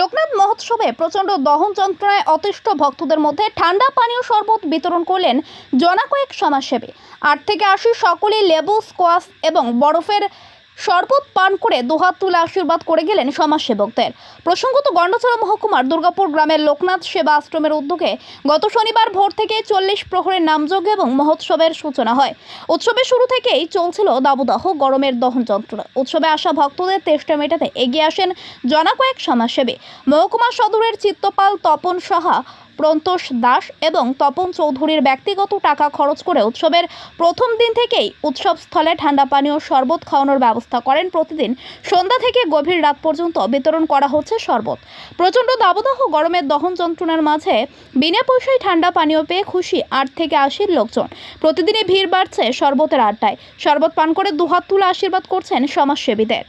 লোকনাথ মহোৎসবে প্রচণ্ড দহন যন্ত্রণায় অতিষ্ঠ ভক্তদের মধ্যে ঠান্ডা পানীয় শরবত বিতরণ করলেন জনা জনাকয়েক সমাজসেবী। আট থেকে আশি সকলেই লেবু, স্কোয়াশ এবং বরফের শরবত পান করে দুহাত তুলে আশীর্বাদ করে গেলেন সমাজসেবকদের। প্রসঙ্গত গন্ডচড়া মহকুমার দুর্গাপুর গ্রামের লোকনাথ সেবা আশ্রমের উদ্যোগে গত শনিবার ভোর থেকে চল্লিশ প্রহরের নামযজ্ঞ এবং মহোৎসবের সূচনা হয়। উৎসবের শুরু থেকেই চলছিল দাবদাহ, গরমের দহন যন্ত্রণা উৎসবে আসা ভক্তদের তেষ্টা মেটাতে এগিয়ে আসেন জনাকয়েক সমাজসেবী। মহকুমা সদরের চিত্তপাল তপন সাহা প্রন্তোষ দাস এবং তপন চৌধুরীর ব্যক্তিগত টাকা খরচ করে উৎসবের প্রথম দিন থেকেই উৎসবস্থলে ঠান্ডা পানীয় শরবত খাওয়ানোর ব্যবস্থা করেন প্রতিদিন। সন্ধ্যা থেকে গভীর রাত পর্যন্ত বিতরণ করা হচ্ছে শরবত। প্রচণ্ড দাবদাহ, গরমের দহন যন্ত্রণার মাঝে বিনা পয়সায় ঠান্ডা পানীয় পেয়ে খুশি আট থেকে আশির লোকজন। প্রতিদিনই ভিড় বাড়ছে শরবতের আড্ডায়। শরবত পান করে দুহাত তুলে আশীর্বাদ করছেন সমাজসেবীদের।